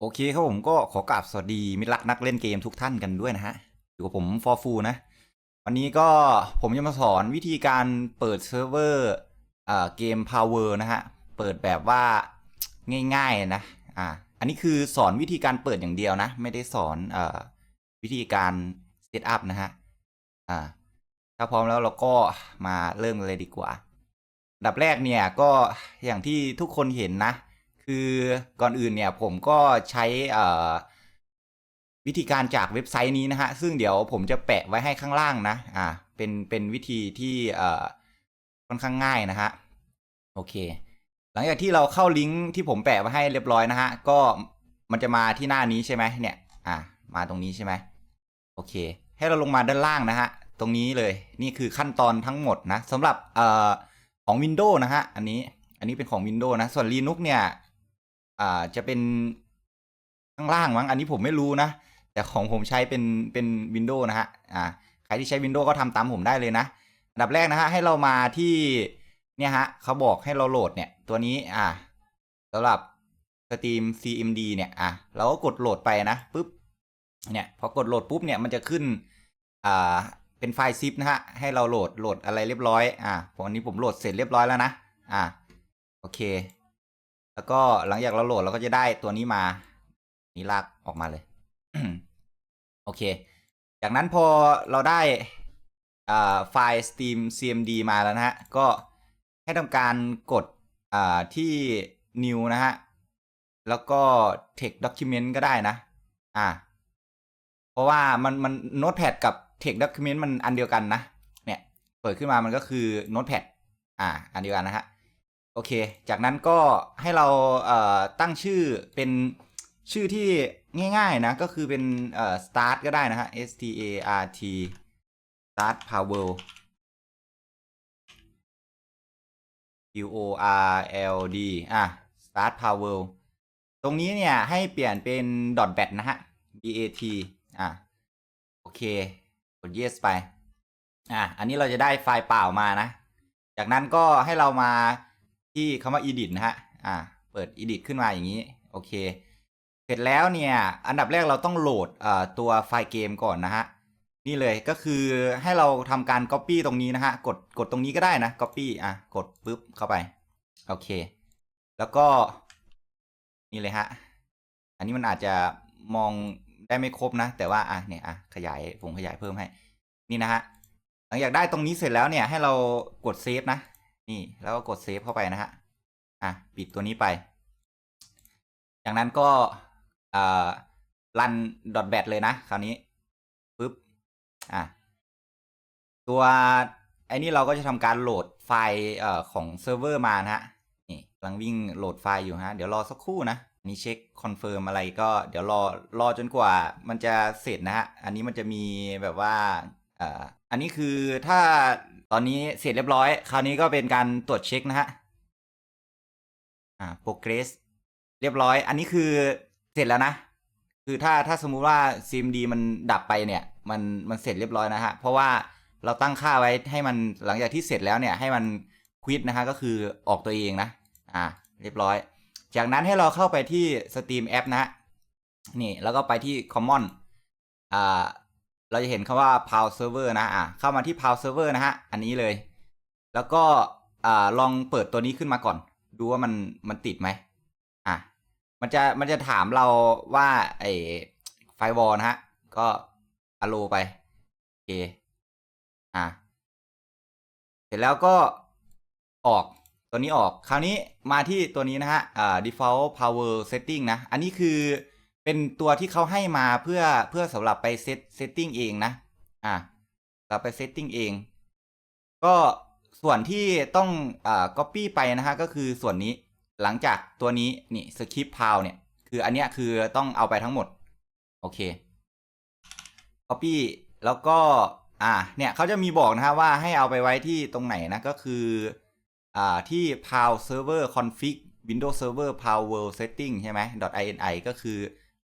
โอเคครับผมก็ขอกราบสวัสดีมิตรรักนักเล่นเกมทุกท่านกันด้วยนะฮะ อยู่กับผมฟอร์ฟูนะ วันนี้ก็ผมจะมาสอนวิธีการเปิดเซิร์ฟเวอร์เกม Power นะฮะ เปิดแบบว่าง่ายๆนะ อ่า อันนี้คือสอนวิธีการเปิดอย่างเดียวนะ ไม่ได้สอนอวิธีการเซตอัพนะฮะ อ่า ถ้าพร้อมแล้วเราก็มาเริ่มเลยดีกว่า ดับแรกเนี่ยก็อย่างที่ทุกคนเห็นนะ คือก่อนอื่นเนี่ยผมก็ใช้วิธีการจากเว็บไซต์นี้นะฮะ ซึ่งเดี๋ยวผมจะแปะไว้ให้ข้างล่างนะ อ่า เป็นเป็นวิธีที่ค่อนข้างง่ายนะฮะ โอเค หลังจากที่เราเข้าลิงก์ที่ผมแปะไว้ให้เรียบร้อยนะฮะ ก็มันจะมาที่หน้านี้ใช่ไหมเนี่ย อ่า มาตรงนี้ใช่ไหมโอเค ให้เราลงมาด้านล่างนะฮะ ตรงนี้เลย นี่คือขั้นตอนทั้งหมดนะสำหรับเอ่อของ Windows นะฮะ อันนี้ อันนี้เป็นของ Windows นะ ส่วน Linux เนี่ย อ่าจะเป็นข้างล่างมั้งอันนี้ผมไม่รู้นะ แต่ของผมใช้เป็นเป็น Windows นะฮะอ่าใครที่ใช้ Windows ก็ทำตามผมได้เลยนะอันดับแรกนะฮะให้เรามาที่เนี่ยฮะเขาบอกให้เราโหลดเนี่ยตัวนี้อ่าสำหรับ Steam CMD เนี่ยอะเราก็กดโหลดไปนะปุ๊บเนี่ยพอกดโหลดปุ๊บเนี่ยมันจะขึ้นอ่าเป็นไฟล์ซิปนะฮะให้เราโหลดโหลดอะไรเรียบร้อยอ่าผมอันนี้ผมโหลดเสร็จเรียบร้อยแล้วนะอ่าโอเค แล้วก็หลังจากเราโหลดเราก็จะได้ตัวนี้มา นี่ลากออกมาเลย โอเค จากนั้นพอเราได้ไฟล์ Steam CMD มาแล้วนะฮะ ก็ให้ทำการกดที่ new นะฮะ แล้วก็ text document ก็ได้นะ อ่า เพราะว่ามันมัน notepad กับ text document มันอันเดียวกันนะ เนี่ย เปิดขึ้นมามันก็คือ notepad อ่า อันเดียวกันนะฮะ โอเค จากนั้นก็ให้เราเตั้งชื่อเป็นชื่อที่ง่ายๆนะ ก็คือเป็น start ก็ได้นะฮะ s t a r t start power p o r l d อะ start power ตรงนี้เนี่ยให้เปลี่ยนเป็น dot bat นะฮะ b a t อะ โอเค กด yes ไป อะ อันนี้เราจะได้ไฟล์เปล่ามานะ จากนั้นก็ให้เรามา ที่คำว่า edit นะฮะ อ่า เปิด edit ขึ้นมาอย่างนี้ โอเค เสร็จแล้วเนี่ย อันดับแรกเราต้องโหลดตัวไฟล์เกมก่อนนะฮะ นี่เลยก็คือให้เราทำการ copy ตรงนี้นะฮะ กด กดตรงนี้ก็ได้นะ copy อะ กดปุ๊บเข้าไป โอเค แล้วก็ นี่เลยฮะ อันนี้มันอาจจะมองได้ไม่ครบนะ แต่ว่า อะ เนี่ย อะ ขยาย ผมขยายเพิ่มให้ นี่นะฮะ หลังจากได้ตรงนี้เสร็จแล้วเนี่ย ให้เรากดเซฟนะ นี่แล้วก็กดเซฟเข้าไปนะฮะ อะ ปิดตัวนี้ไป จากนั้นก็อ่ารัน .bat เลยนะ คราวนี้ปึ๊บ อะ ตัวไอ้นี่เราก็จะทำการโหลดไฟล์เอ่อของเซิร์ฟเวอร์มานะฮะ นี่กำลังวิ่งโหลดไฟล์อยู่ฮะ เดี๋ยวรอสักครู่นะนี่เช็คคอนเฟิร์มอะไรก็เดี๋ยวรอรอจนกว่ามันจะเสร็จนะฮะ อันนี้มันจะมีแบบว่าอ่ออันนี้คือถ้า ตอนนี้เสร็จเรียบร้อย คราวนี้ก็เป็นการตรวจเช็คนะฮะ อ่า progress เรียบร้อย อันนี้คือเสร็จแล้วนะ คือถ้าถ้าสมมุติว่า CMD มันดับไปเนี่ย มันมันเสร็จเรียบร้อยนะฮะ เพราะว่าเราตั้งค่าไว้ให้มันหลังจากที่เสร็จแล้วเนี่ย ให้มันควิดนะฮะ ก็คือออกตัวเองนะ อ่า เรียบร้อย จากนั้นให้เราเข้าไปที่ Steam App นะฮะ นี่แล้วก็ไปที่ Common อ่า เราจะเห็นคำว่า Power Server นะอ่าเข้ามาที่ Power Server นะฮะ อันนี้เลย แล้วก็อ่าลองเปิดตัวนี้ขึ้นมาก่อน ดูว่ามันมันติดไหมอะมันจะมันจะถามเราว่าไอ้ไฟวอลนะฮะ ก็อโลไปโอเคอะเสร็จแล้วก็ออกตัวนี้ออก คราวนี้มาที่ตัวนี้นะฮะอ่า default power setting นะ อันนี้คือ เป็นตัวที่เขาให้มาเพื่อเพื่อสำหรับไปเซต setting เองนะ อะเราไป setting เอง ก็ส่วนที่ต้องอ่า copy ไปนะฮะก็คือส่วนนี้หลังจากตัวนี้นี่ script p o w เนี่ย คืออันเนี้ยคือต้องเอาไปทั้งหมด โอเค copy แล้วก็ อ่า เนี่ยเขาจะมีบอกนะฮะว่าให้เอาไปไว้ที่ตรงไหนนะ ก็คือ อ่า ที่ pow server config windows server pow world setting ใช่ไหม .ini ก็คือ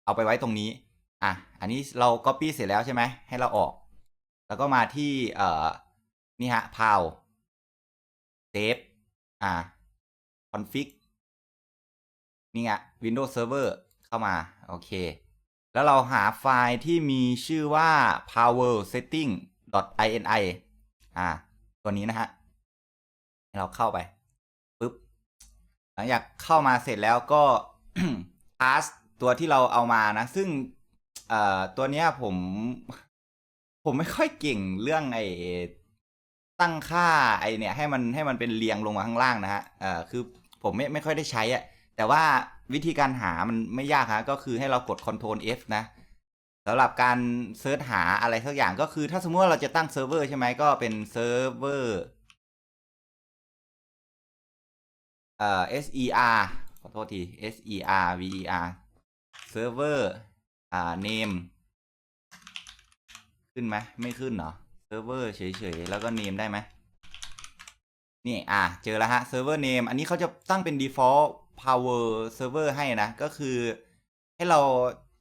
เอาไปไว้ตรงนี้ อะ อันนี้เรา copy เสร็จแล้วใช่ไหม ให้เราออก แล้วก็มาที่เอ่อนี่ฮะ pow save อ่า config นี่ไง Windows Server เข้ามา โอเค แล้วเราหาไฟล์ที่มีชื่อว่า power setting ini อ่า ตัวนี้นะฮะให้เราเข้าไปปุ๊บ หลังจากเข้ามาเสร็จแล้วก็ pass ตัวที่เราเอามานะ ซึ่งเอ่อตัวเนี้ยผม ผมไม่ค่อยเก่งเรื่องไอ้ตั้งค่าไอเนี่ย ให้มันให้มันเป็นเรียงลงมาข้างล่างนะฮะเอ่อคือผมไม่ไม่ค่อยได้ใช้อะแต่ว่าวิธีการหามันไม่ยากฮะก็คือให้เรากด Ctrl F นะสำหรับการเซิร์ชหาอะไรสักอย่างก็คือถ้าสมมติว่าเราจะตั้งเซิร์ฟเวอร์ใช่ไหมก็เป็นเซิร์ฟเวอร์เอ่อ ser ขอโทษที ser ver server อ่า name ขึ้นไหมไม่ขึ้นเหรอเซิร์ฟเวอร์เฉยๆ แล้วก็ name ได้ไหมนี่ อะ เจอแล้วฮะ server name อันนี้เขาจะตั้งเป็น default power server ให้นะ ก็คือให้เรา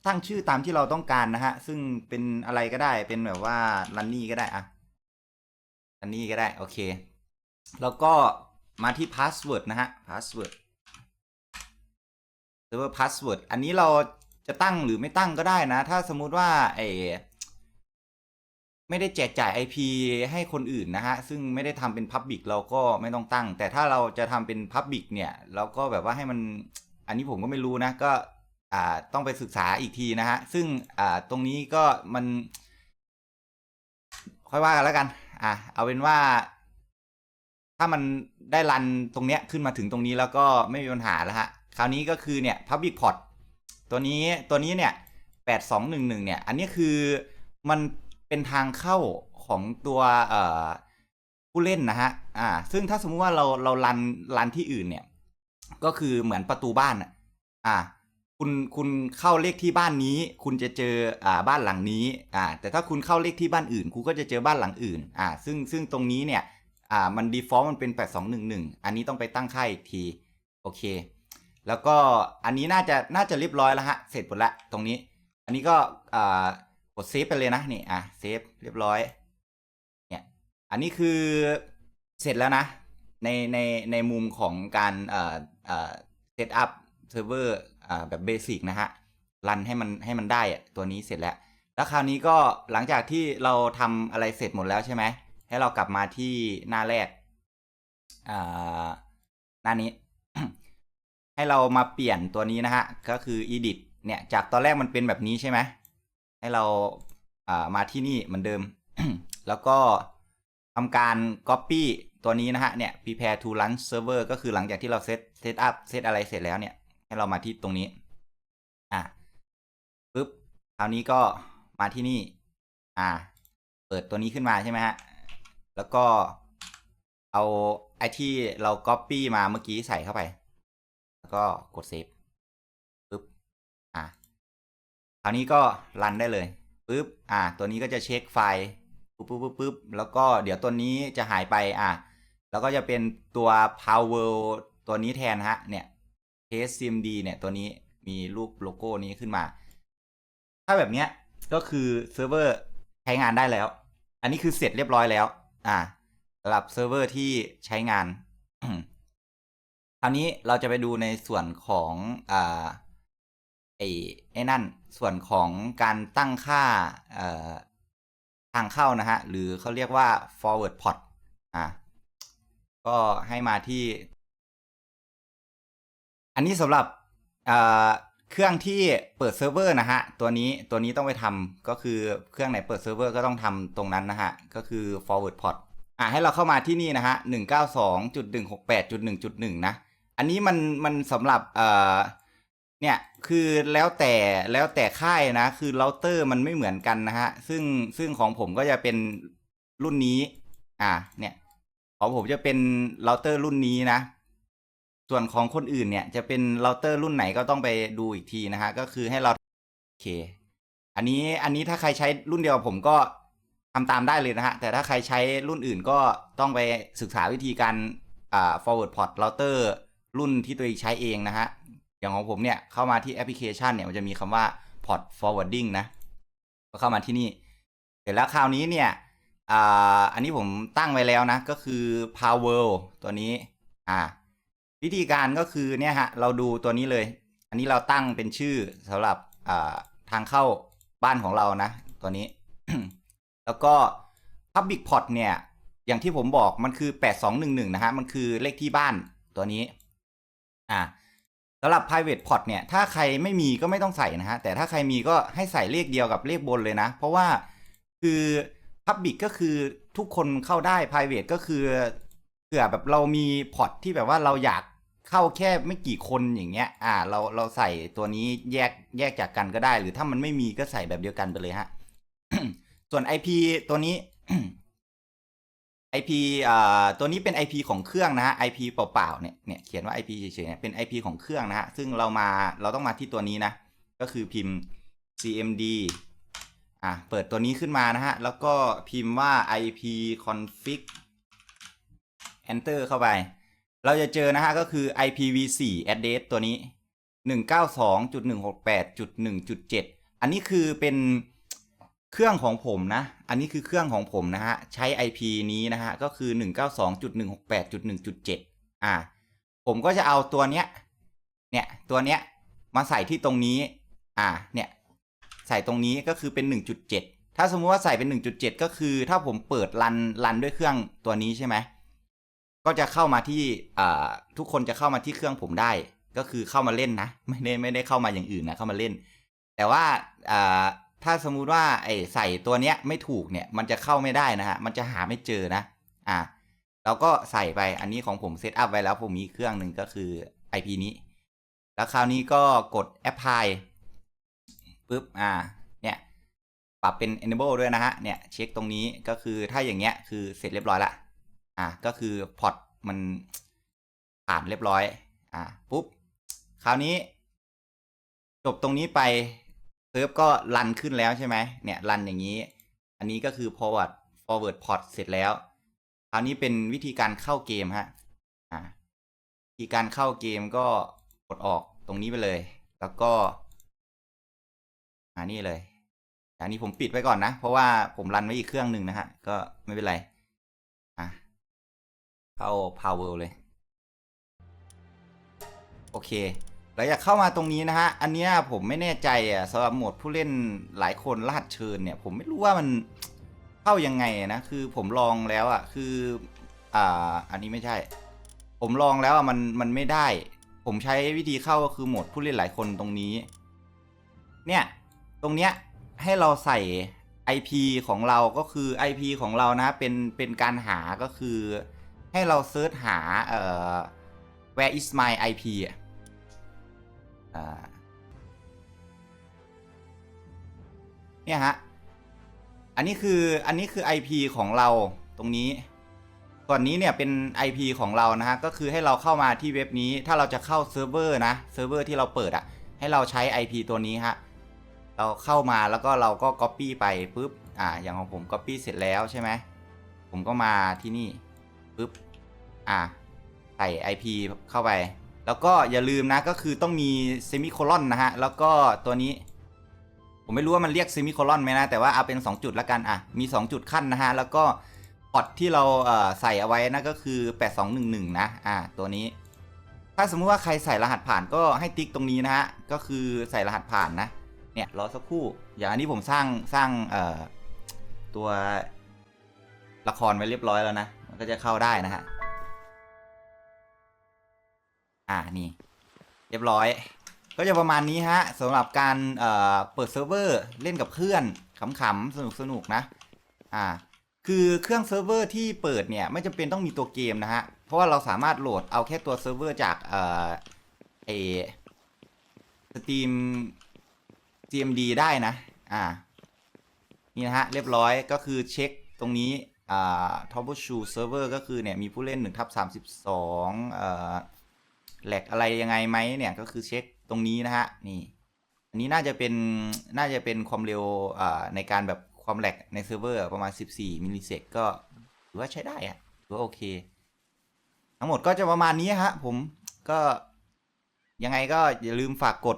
ตั้งชื่อตามที่เราต้องการนะฮะ ซึ่งเป็นอะไรก็ได้ เป็นแบบว่า runny ก็ได้อะ runny ก็ได้ โอเค แล้วก็มาที่ password นะฮะ password server password อันนี้เราจะตั้งหรือไม่ตั้งก็ได้นะ ถ้าสมมุติว่าไอไม่ได้แจกจ่าย IP ให้คนอื่นนะฮะ ซึ่งไม่ได้ทำเป็น Public เราก็ไม่ต้องตั้ง แต่ถ้าเราจะทำเป็น Public เนี่ย เราก็แบบว่าให้มัน อันนี้ผมก็ไม่รู้นะ ก็อ่าต้องไปศึกษาอีกทีนะฮะ ซึ่งอ่าตรงนี้ก็มัน ค่อยว่ากันแล้วกัน อะ เอาเป็นว่า ถ้ามันได้รันตรงเนี้ยขึ้นมาถึงตรงนี้แล้วก็ไม่มีปัญหาแล้วฮะ คราวนี้ก็คือเนี่ย Public Port ตัวนี้ตัวนี้เนี่ยแปดสองหนึ่งหนึ่งเนี่ย อันนี้คือมันเป็นทางเข้าของตัวผู้เล่นนะฮะ อ่า ซึ่งถ้าสมมุติว่าเราเรารันรันที่อื่นเนี่ย ก็คือเหมือนประตูบ้านอะอ่าคุณคุณเข้าเลขที่บ้านนี้ คุณจะเจออ่าบ้านหลังนี้อ่าแต่ถ้าคุณเข้าเลขที่บ้านอื่น คุณก็จะเจอบ้านหลังอื่นอ่าซึ่งซึ่งตรงนี้เนี่ยอ่ามัน default มันเป็น 8211 อันนี้ต้องไปตั้งค่าอีกที โอเค แล้วก็อันนี้น่าจะน่าจะเรียบร้อยแล้วฮะ เสร็จหมดละตรงนี้ อันนี้ก็อ่ากดเซฟไปเลยนะนี่อะเซฟเรียบร้อย เนี่ย อันนี้คือเสร็จแล้วนะ ในในในมุมของการเอ่อเอ่อเซตอัพเซิร์ฟเวอร์อ่าแบบเบสิกนะฮะรันให้มันให้มันได้อะตัวนี้เสร็จแล้ว แล้วคราวนี้ก็หลังจากที่เราทำอะไรเสร็จหมดแล้วใช่ไหมให้เรากลับมาที่หน้าแรกอ่าหน้านี้ ให้เรามาเปลี่ยนตัวนี้นะฮะ ก็คือ edit เนี่ย จากตอนแรกมันเป็นแบบนี้ใช่ไหม ให้เราอ่ามาที่นี่เหมือนเดิม แล้วก็ทำการ copy ตัวนี้นะฮะ เนี่ย prepare to run server ก็คือหลังจากที่เราเซต set up เซตอะไรเสร็จแล้วเนี่ย ให้เรามาที่ตรงนี้ อะปึ๊บคราวนี้ก็มาที่นี่ อ่า เปิดตัวนี้ขึ้นมาใช่ไหมฮะ แล้วก็เอาไอที่เรา copy มาเมื่อกี้ใส่เข้าไป ก็กดเซฟปึ๊บอะคราวนี้ก็รันได้เลยปึ๊บอะตัวนี้ก็จะเช็คไฟล์ปึ๊บปึ๊บปึ๊บปึ๊บแล้วก็เดี๋ยวตัวนี้จะหายไปอะแล้วก็จะเป็นตัว power ตัวนี้แทนฮะ เนี่ย HCMD เนี่ยตัวนี้มีรูปโลโก้นี้ขึ้นมา ถ้าแบบเนี้ยก็คือเซิร์ฟเวอร์ใช้งานได้แล้ว อันนี้คือเสร็จเรียบร้อยแล้ว อ่าสำหรับเซิร์ฟเวอร์ที่ใช้งาน คราวนี้เราจะไปดูในส่วนของอ่าไอ้ไอ้นั่น ส่วนของการตั้งค่าเอ่อทางเข้านะฮะ หรือเขาเรียกว่า forward port อ่าก็ให้มาที่ อันนี้สำหรับเอ่อเครื่องที่เปิดเซิร์ฟเวอร์นะฮะ ตัวนี้ตัวนี้ต้องไปทำก็คือเครื่องไหนเปิดเซิร์ฟเวอร์ก็ต้องทำตรงนั้นนะฮะ ก็คือ forward port อะให้เราเข้ามาที่นี่นะฮะหนึ่งเก้าสองจุดหนึ่งหกแปดจุดหนึ่งจุดหนึ่งนะ อันนี้มันมันสำหรับเอ่อเนี่ยคือแล้วแต่แล้วแต่ค่ายนะ คือเราเตอร์มันไม่เหมือนกันนะฮะ ซึ่งซึ่งของผมก็จะเป็นรุ่นนี้ อ่า เนี่ย ของผมจะเป็นเราเตอร์รุ่นนี้นะ ส่วนของคนอื่นเนี่ย จะเป็นเราเตอร์รุ่นไหนก็ต้องไปดูอีกทีนะฮะ ก็คือให้เราโอเค อันนี้อันนี้ถ้าใครใช้รุ่นเดียวผมก็ทำตามได้เลยนะฮะ แต่ถ้าใครใช้รุ่นอื่นก็ต้องไปศึกษาวิธีการอ่า forward port router รุ่นที่ตัวเองใช้เองนะฮะ อย่างของผมเนี่ยเข้ามาที่แอปพลิเคชันเนี่ยมันจะมีคำว่า port forwarding นะ ก็เข้ามาที่นี่ เสร็จแล้วคราวนี้เนี่ยอ่าอันนี้ผมตั้งไว้แล้วนะ ก็คือ power ตัวนี้ อ่า วิธีการก็คือเนี่ยฮะ เราดูตัวนี้เลย อันนี้เราตั้งเป็นชื่อสำหรับอ่าทางเข้าบ้านของเรานะ ตัวนี้ แล้วก็ Public Port เนี่ย อย่างที่ผมบอกมันคือ 8211 นะฮะ มันคือเลขที่บ้านตัวนี้ อ่าสำหรับ private port เนี่ย ถ้าใครไม่มีก็ไม่ต้องใส่นะฮะ แต่ถ้าใครมีก็ให้ใส่เลขเดียวกับเลขบนเลยนะ เพราะว่าคือ Public ก็คือทุกคนเข้าได้ private ก็คือเผื่อแบบเรามีพอร์ตที่แบบว่าเราอยากเข้าแค่ไม่กี่คนอย่างเงี้ย อ่า เราเราใส่ตัวนี้แยกแยกจากกันก็ได้ หรือถ้ามันไม่มีก็ใส่แบบเดียวกันไปเลยฮะ ส่วน IP ตัวนี้ IP อ่าตัวนี้เป็น IP ของเครื่องนะฮะ IP เปล่าๆเนี่ยเนี่ยเขียนว่า IP เฉยๆเนี่ยเป็น IP ของเครื่องนะฮะซึ่งเรามาเราต้องมาที่ตัวนี้นะ ก็คือพิมพ์ cmd อะเปิดตัวนี้ขึ้นมานะฮะ แล้วก็พิมพ์ว่า ip config enter เข้าไป เราจะเจอนะฮะ ก็คือ ipv4 address ตัวนี้ 192.168.1.7 อันนี้คือเป็น เครื่องของผมนะ อันนี้คือเครื่องของผมนะฮะ ใช้ IP นี้นะฮะ ก็คือ 192.168.1.7 อ่า ผมก็จะเอาตัวเนี้ย เนี่ย ตัวเนี้ย มาใส่ที่ตรงนี้ อ่า เนี่ย ใส่ตรงนี้ก็คือเป็น 1.7 ถ้าสมมุติว่าใส่เป็น 1.7 ก็คือ ถ้าผมเปิดรัน รันด้วยเครื่องตัวนี้ใช่ไหม ก็จะเข้ามาที่ อ่า ทุกคนจะเข้ามาที่เครื่องผมได้ ก็คือเข้ามาเล่นนะ ไม่ได้ ไม่ได้เข้ามาอย่างอื่นนะ เข้ามาเล่น แต่ว่า อ่า ถ้าสมมุติว่าไอใส่ตัวเนี้ยไม่ถูกเนี่ย มันจะเข้าไม่ได้นะฮะ มันจะหาไม่เจอนะ อ่าเราก็ใส่ไป อันนี้ของผมเซตอัพไว้แล้ว ผมมีเครื่องหนึ่งก็คือ IP นี้ แล้วคราวนี้ก็กด apply ปุ๊บ อ่า เนี่ย ปรับเป็น enable ด้วยนะฮะ เนี่ย เช็คตรงนี้ก็คือถ้าอย่างเงี้ยคือเสร็จเรียบร้อยละ อ่า ก็คือพอร์ตมันผ่านเรียบร้อย อ่า ปุ๊บ คราวนี้ จบตรงนี้ไป ซิร์ฟก็รันขึ้นแล้วใช่ไหมเนี่ยรันอย่างนี้ อันนี้ก็คือ forward forward port เสร็จแล้ว คราวนี้เป็นวิธีการเข้าเกมฮะอ่าวิธีการเข้าเกมก็กดออกตรงนี้ไปเลย แล้วก็อ่านี่เลย อันนี้ผมปิดไว้ก่อนนะ เพราะว่าผมรันไว้อีกเครื่องหนึ่งนะฮะ ก็ไม่เป็นไร อะเข้า power เลย โอเค แล้วอยากเข้ามาตรงนี้นะฮะ อันนี้ผมไม่แน่ใจอะสำหรับโหมดผู้เล่นหลายคนลาดเชิญเนี่ย ผมไม่รู้ว่ามันเข้ายังไงนะ คือผมลองแล้วอะ คือ อ่า อันนี้ไม่ใช่ ผมลองแล้วอะมันมันไม่ได้ ผมใช้วิธีเข้าก็คือโหมดผู้เล่นหลายคนตรงนี้ เนี่ย ตรงเนี้ยให้เราใส่ IP ของเราก็คือ IP ของเรานะ เป็น เป็นการหาก็คือ ให้เราเซิร์ชหา เอ่อ where is my IP อะ เนี่ยฮะ อันนี้คืออันนี้คือ IP ของเราตรงนี้ส่วนนี้เนี่ยเป็น IP ของเรานะฮะ ก็คือให้เราเข้ามาที่เว็บนี้ ถ้าเราจะเข้าเซิร์ฟเวอร์นะ เซิร์ฟเวอร์ที่เราเปิดอะ่ะให้เราใช้ IP ตัวนี้ฮะ เราเข้ามาแล้วก็เราก็ Copy ไปปุ๊บ อ่า อย่างของผม Copy เสร็จแล้วใช่ไหม ผมก็มาที่นี่ปุ๊บ อ่า ใส่ IP เข้าไป แล้วก็อย่าลืมนะก็คือต้องมีเซมิโคลอนนะฮะ แล้วก็ตัวนี้ ผมไม่รู้ว่ามันเรียกเซมิโคลอนไหมนะ แต่ว่าเอาเป็น 2 จุดละกันอะ มี 2 จุดขั้นนะฮะ แล้วก็พอร์ตที่เราเใส่เอาไว้นะก็คือ 8211 นะอ่าตัวนี้ ถ้าสมมุติว่าใครใส่รหัสผ่านก็ให้ติ๊กตรงนี้นะฮะ ก็คือใส่รหัสผ่านนะ เนี่ยรอสักครู่ อย่างอันนี้ผมสร้างสร้างเอ่อตัวละครไว้เรียบร้อยแล้วนะ มันก็จะเข้าได้นะฮะ อ่านี่ เรียบร้อย ก็จะประมาณนี้ฮะสำหรับการเอ่อเปิดเซิร์ฟเวอร์เล่นกับเพื่อนขำๆสนุกๆนะ อ่า คือเครื่องเซิร์ฟเวอร์ที่เปิดเนี่ยไม่จำเป็นต้องมีตัวเกมนะฮะ เพราะว่าเราสามารถโหลดเอาแค่ตัวเซิร์ฟเวอร์จากเอ่อเอสตรีม CMD ได้นะ อ่า นี่นะฮะ เรียบร้อยก็คือเช็คตรงนี้ อ่า troubleshoot server ก็คือเนี่ย มีผู้เล่น1ทับ32เอ่อ แหลกอะไรยังไงไหมเนี่ยก็คือเช็คตรงนี้นะฮะนี่อันนี้น่าจะเป็นน่าจะเป็นความเร็วในการแบบความแหลกในเซิร์ฟเวอร์ประมาณ 14 มิลลิเซกก็ถือว่าใช้ได้อะถือว่าโอเค ทั้งหมดก็จะประมาณนี้ฮะผมก็ยังไงก็อย่าลืมฝากกด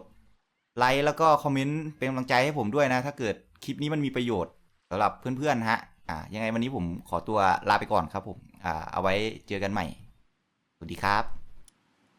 ไลค์แล้วก็คอมเมนต์เป็นกำลังใจให้ผมด้วยนะ ถ้าเกิดคลิปนี้มันมีประโยชน์สำหรับเพื่อนๆฮะอ่ายังไงวันนี้ผมขอตัวลาไปก่อนครับผมอ่าเอาไว้เจอกันใหม่ สวัสดีครับ